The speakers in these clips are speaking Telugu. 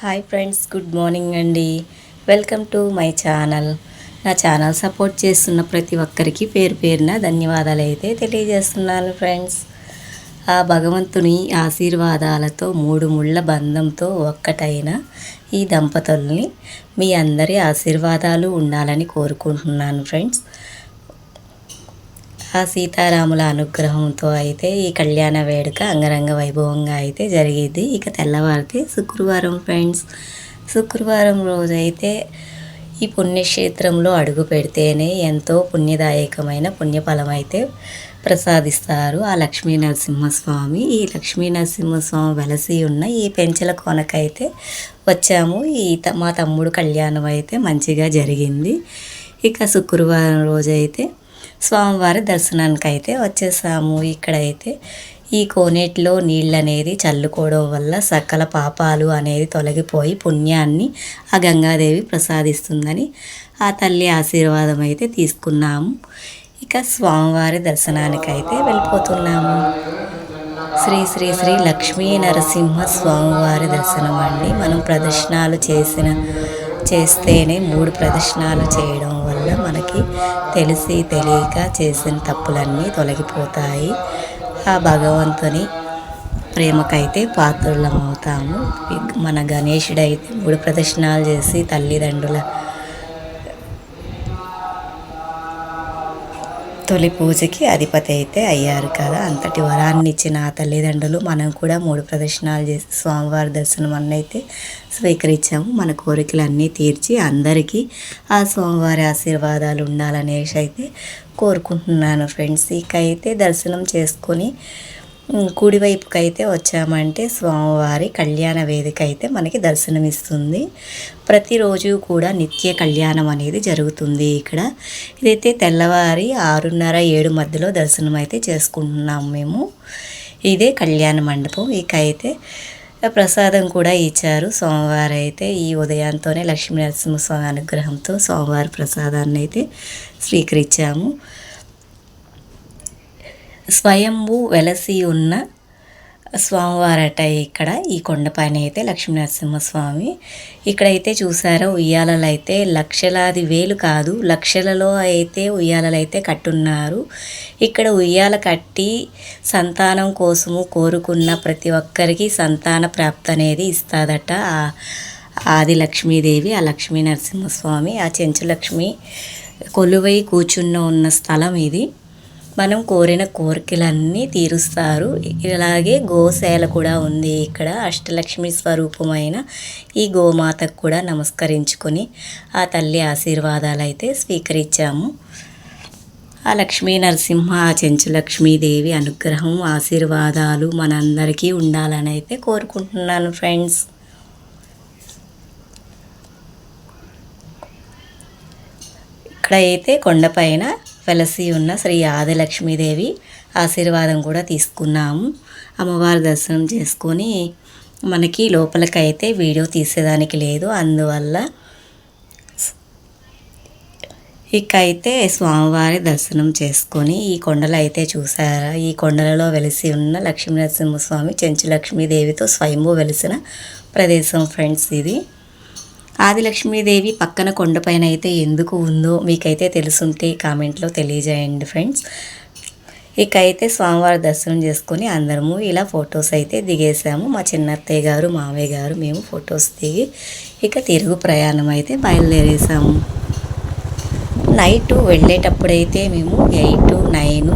హాయ్ ఫ్రెండ్స్ గుడ్ మార్నింగ్ అండి. Welcome to my channel. నా ఛానల్ సపోర్ట్ చేస్తున్న ప్రతి ఒక్కరికి పేరు పేరున ధన్యవాదాలు అయితే తెలియజేస్తున్నాను ఫ్రెండ్స్. ఆ భగవంతుని ఆశీర్వాదాలతో మూడు ముళ్ళ బంధంతో ఒక్కటైన ఈ దంపతుల్ని మీ అందరి ఆశీర్వాదాలు ఉండాలని కోరుకుంటున్నాను ఫ్రెండ్స్. ఆ సీతారాముల అనుగ్రహంతో అయితే ఈ కళ్యాణ వేడుక అంగరంగ వైభవంగా అయితే జరిగింది. ఇక తెల్లవారితే శుక్రవారం ఫ్రెండ్స్. శుక్రవారం రోజైతే ఈ పుణ్యక్షేత్రంలో అడుగు పెడితేనే ఎంతో పుణ్యదాయకమైన పుణ్యఫలం అయితే ప్రసాదిస్తారు ఆ లక్ష్మీ నరసింహస్వామి ఈ లక్ష్మీ నరసింహస్వామి వెలసి ఉన్న ఈ పెంచల కొనకైతే వచ్చాము. ఈ త- మా తమ్ముడు కళ్యాణం అయితే మంచిగా జరిగింది. ఇక శుక్రవారం రోజైతే స్వామివారి దర్శనానికి అయితే వచ్చేసాము. ఇక్కడైతే ఈ కోనేటిలో నీళ్ళు అనేది చల్లుకోవడం వల్ల సకల పాపాలు అనేది తొలగిపోయి పుణ్యాన్ని ఆ గంగాదేవి ప్రసాదిస్తుందని ఆ తల్లి ఆశీర్వాదం అయితే తీసుకున్నాము. ఇక స్వామివారి దర్శనానికి అయితే వెళ్ళిపోతున్నాము. శ్రీ శ్రీ శ్రీ లక్ష్మీ నరసింహ స్వామివారి దర్శనం అండి మనం ప్రదర్శనలు చేసిన చేస్తేనే మూడు ప్రదర్శనలు చేయడం వల్ల మనకి తెలిసి తెలియక చేసిన తప్పులన్నీ తొలగిపోతాయి. ఆ భగవంతుని ప్రేమకైతే పాత్రలం అవుతాము మన గణేశుడైతే మూడు ప్రదర్శనాలు చేసి తల్లిదండ్రుల తొలి పూజకి అధిపతి అయితే అయ్యారు కదా. అంతటి వరాన్ని ఇచ్చిన ఆ తల్లిదండ్రులు మనం కూడా మూడు ప్రదర్శనలు చేసి స్వామివారి దర్శనం అన్నైతే స్వీకరించాము. మన కోరికలన్నీ తీర్చి అందరికీ ఆ స్వామివారి ఆశీర్వాదాలు ఉండాలనేసి అయితే కోరుకుంటున్నాను ఫ్రెండ్స్. ఇక అయితే దర్శనం చేసుకొని కుడివైపుకైతే కుడివైపుకి అయితే వచ్చామంటే స్వామివారి కళ్యాణ వేదిక అయితే మనకి దర్శనమిస్తుంది. ప్రతిరోజు కూడా నిత్య కళ్యాణం అనేది జరుగుతుంది ఇక్కడ. ఇదైతే తెల్లవారి ఆరున్నర ఏడు మధ్యలో దర్శనం అయితే చేసుకుంటున్నాం మేము. ఇదే కళ్యాణ మండపం. ఇక అయితే ప్రసాదం కూడా ఇచ్చారు సోమవారం అయితే ఈ ఉదయంతోనే లక్ష్మీ నరసింహస్వామి అనుగ్రహంతో సోమవారి ప్రసాదాన్ని అయితే స్వీకరించాము. స్వయంభూ వెలసి ఉన్న స్వామివారట ఇక్కడ. ఈ కొండపైన అయితే లక్ష్మీనరసింహస్వామి. ఇక్కడైతే చూసారా ఉయ్యాలలు అయితే లక్షలాది వేలు కాదు లక్షలలో అయితే ఉయ్యాలలు అయితే కట్టున్నారు. ఇక్కడ ఉయ్యాల కట్టి సంతానం కోసము కోరుకున్న ప్రతి ఒక్కరికి సంతాన ప్రాప్తి అనేది ఇస్తాదట ఆది లక్ష్మీదేవి ఆ లక్ష్మీ నరసింహస్వామి ఆ చెంచులక్ష్మి కొలువై కూర్చున్న ఉన్న స్థలం ఇది. మనం కోరిన కోరికలన్నీ తీరుస్తారు. ఇలాగే గోశాల కూడా ఉంది ఇక్కడ. అష్టలక్ష్మి స్వరూపమైన ఈ గోమాతకు కూడా నమస్కరించుకొని ఆ తల్లి ఆశీర్వాదాలు అయితే స్వీకరించాము. ఆ లక్ష్మీ నరసింహ ఆ చెంచులక్ష్మీదేవి అనుగ్రహం ఆశీర్వాదాలు మనందరికీ ఉండాలని అయితే కోరుకుంటున్నాను ఫ్రెండ్స్. ఇక్కడ అయితే కొండపైన వెలసి ఉన్న శ్రీ ఆదిలక్ష్మీదేవి ఆశీర్వాదం కూడా తీసుకున్నాము. అమ్మవారి దర్శనం చేసుకొని మనకి లోపలికైతే వీడియో తీసేదానికి లేదు. అందువల్ల ఇక అయితే స్వామివారి దర్శనం చేసుకొని ఈ కొండలు అయితే చూసారా? ఈ కొండలలో వెలిసి ఉన్న లక్ష్మీనరసింహస్వామి చెంచు లక్ష్మీదేవితో స్వయంభూ వెలిసిన ప్రదేశం ఫ్రెండ్స్ ఇది. ఆదిలక్ష్మీదేవి పక్కన కొండపైన అయితే ఎందుకు ఉందో మీకైతే తెలుసుంటే కామెంట్లో తెలియజేయండి ఫ్రెండ్స్. ఇక అయితే స్వామివారి దర్శనం చేసుకొని అందరము ఇలా ఫొటోస్ అయితే దిగేసాము. మా చిన్నత్తయ్య గారు మామయ్య గారు మేము ఫొటోస్ దిగి ఇక తిరుగు ప్రయాణం అయితే బయలుదేరేసాము. నైట్ వెళ్ళేటప్పుడైతే మేము ఎయిట్ నైన్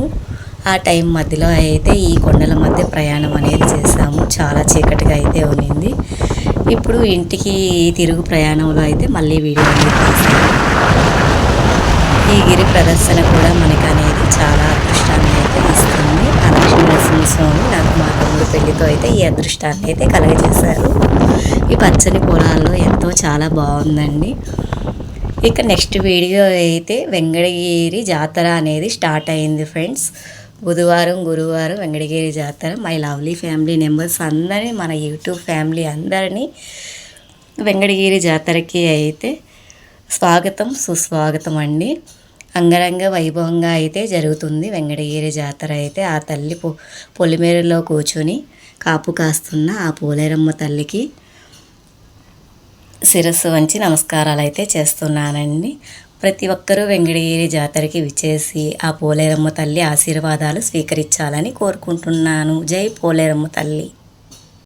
ఆ టైం మధ్యలో అయితే ఈ కొండల మధ్య ప్రయాణం అనేది చేసాము. చాలా చీకటిగా అయితే ఉన్నింది. ఇప్పుడు ఇంటికి తిరుగు ప్రయాణంలో అయితే మళ్ళీ వీడియో అనేది ఈ గిరి ప్రదర్శన కూడా మనకు అనేది చాలా అదృష్టాన్ని అయితే ఇస్తుంది. ఆ లక్ష్మీ నాకు మా తమ్ముడు పెళ్ళితో అయితే ఈ అదృష్టాన్ని అయితే కలగజేశారు. ఈ పచ్చని పొలాల్లో ఎంతో చాలా బాగుందండి. ఇక నెక్స్ట్ వీడియో అయితే వెంకటగిరి జాతర అనేది స్టార్ట్ అయింది ఫ్రెండ్స్. బుధవారం గురువారం వెంకటగిరి జాతర. మై లవ్లీ ఫ్యామిలీ మెంబర్స్ అందరినీ మన యూట్యూబ్ ఫ్యామిలీ అందరినీ వెంకటగిరి జాతరకి అయితే స్వాగతం సుస్వాగతం అండి. అంగరంగ వైభవంగా అయితే జరుగుతుంది వెంకటగిరి జాతర అయితే. ఆ తల్లి పొ పొలిమేరలో కూర్చొని కాపు కాస్తున్న ఆ పోలేరమ్మ తల్లికి శిరస్సు వంచి నమస్కారాలు అయితే చేస్తున్నానండి. ప్రతి ఒక్కరూ వెంకటగిరి జాతరకి విచ్చేసి ఆ పోలేరమ్మ తల్లి ఆశీర్వాదాలు స్వీకరించాలని కోరుకుంటున్నాను. జై పోలేరమ్మ తల్లి.